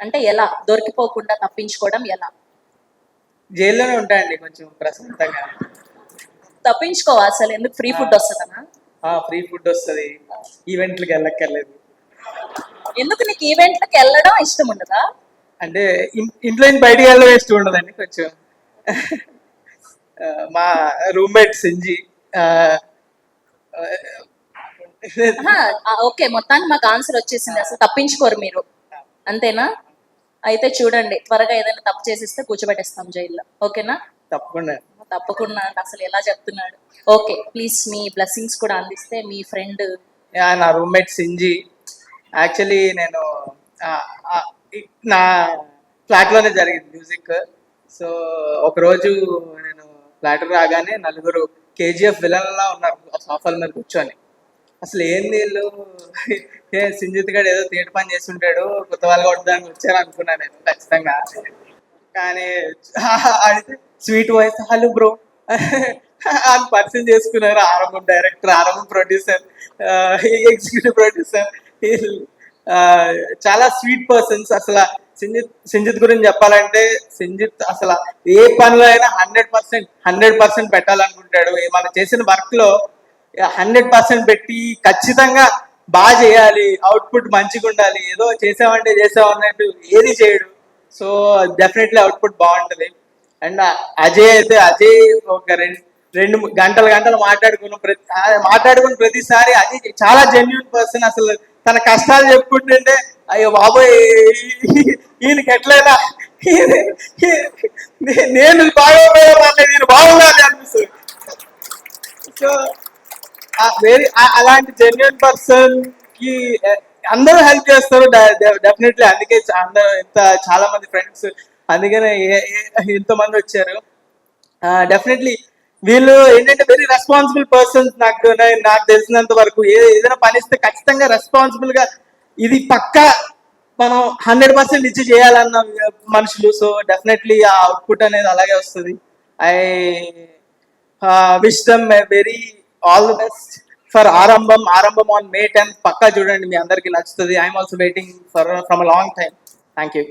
అంటే ఎలా? దొరికిపోకుండా తప్పించుకోవడం ఎలా? జైల్లోనే ఉంటాయండి కొంచెం ప్రశాంతంగా. తప్పించుకోవా అసలు ఎందుకు? ఫ్రీ ఫుడ్ వస్తుందనా? ఫ్రీ ఫుడ్ వస్తుంది. ఈవెంట్లకి వెళ్ళక్కర్లేదు. ఎందుకు నీకు ఈవెంట్లకు వెళ్ళడం ఇష్టం ఉండదా? అంటే ఇంట్లో బయటికి వెళ్ళడం ఇష్టం ఉండదండి కొంచెం. మా రూమ్మేట్ సింజి ఓకే మొత్తానికి మాకు ఆన్సర్ వచ్చేసింది. అసలు తప్పించుకోరు మీరు. అంతేనా? అయితే చూడండి త్వరగా ఏదైనా తప్పు చేసిస్తే కూర్చోబెట్టేస్తాం జైల్లో. ఓకేనా? తప్పకుండా. తప్పకుండా అంటే అసలు ఎలా చెప్తున్నాడు. ఓకే ప్లీజ్ మీ బ్లెస్సింగ్స్ కూడా అందిస్తే మీ ఫ్రెండ్. నా రూమ్మేట్ సింజి. యాక్చువల్లీ నేను ఆ, ఆ, ఇ- నా ఫ్లాట్లోనే జరిగింది మ్యూజిక్. సో ఒకరోజు నేను ఫ్లాట్ రాగానే నలుగురు కేజీఎఫ్ విలన్లా ఉన్నారు సోఫాల మీద కూర్చొని. అసలు ఏంది వీళ్ళు ఏ సింజిత్ గడు ఏదో తీట పని చేస్తుంటాడు కొత్త వాళ్ళు కొట్టడానికి వచ్చారు అనుకున్నాను నేను ఖచ్చితంగా. కానీ అడిగితే స్వీట్ వాయిస్ హలో బ్రో. అని పరిచయం చేసుకున్నారు Aarambham director Aarambham producer executive producer. చాలా స్వీట్ పర్సన్స్ అసలు. సింజిత్ సింజిత్ గురించి చెప్పాలంటే సింజిత్ అసలు ఏ పనిలో అయినా హండ్రెడ్ పర్సెంట్ హండ్రెడ్ పర్సెంట్ పెట్టాలనుకుంటాడు. మనం చేసిన వర్క్లో హండ్రెడ్ పర్సెంట్ పెట్టి ఖచ్చితంగా బాగా చేయాలి అవుట్పుట్ మంచిగా ఉండాలి ఏదో చేసామంటే చేసామన్నట్టు ఏది చేయడు. సో డెఫినెట్లీ అవుట్పుట్ బాగుంటది. అండ్ అజయ్ అయితే అజయ్ ఒక రెండు రెండు గంటలు గంటలు మాట్లాడుకున్న ప్రతి మాట్లాడుకున్న ప్రతిసారి అజయ్ చాలా జెన్యున్ పర్సన్ అసలు. తన కష్టాలు చెప్పుకుంటుంటే అయ్యో బాబోయ్ ఈయనకి ఎట్లయినా నేను బాగోపోయాను నేను బాగుండాలి అనిపిస్తుంది సో వెరీ అలాంటి జెన్యున్ పర్సన్కి అందరూ హెల్ప్ చేస్తారు డెఫినెట్లీ అందుకే అందరూ ఇంత చాలా మంది ఫ్రెండ్స్ అందుకనే ఏ- ఎంతో మంది వచ్చారు. డెఫినెట్లీ వీళ్ళు ఏంటంటే వెరీ రెస్పాన్సిబుల్ పర్సన్స్ నాకు నాకు తెలిసినంత వరకు. ఏదైనా పని ఇస్తే ఖచ్చితంగా రెస్పాన్సిబుల్గా ఇది పక్కా మనం హండ్రెడ్ పర్సెంట్ ఇచ్చి చేయాలన్న మనుషులు. సో డెఫినెట్లీ ఆ అవుట్పుట్ అనేది అలాగే వస్తుంది. I wish them very all the best for Aarambham Aarambham on May tenth పక్కా చూడండి మీ అందరికి నచ్చుతుంది. I'm also waiting for from a long time thank you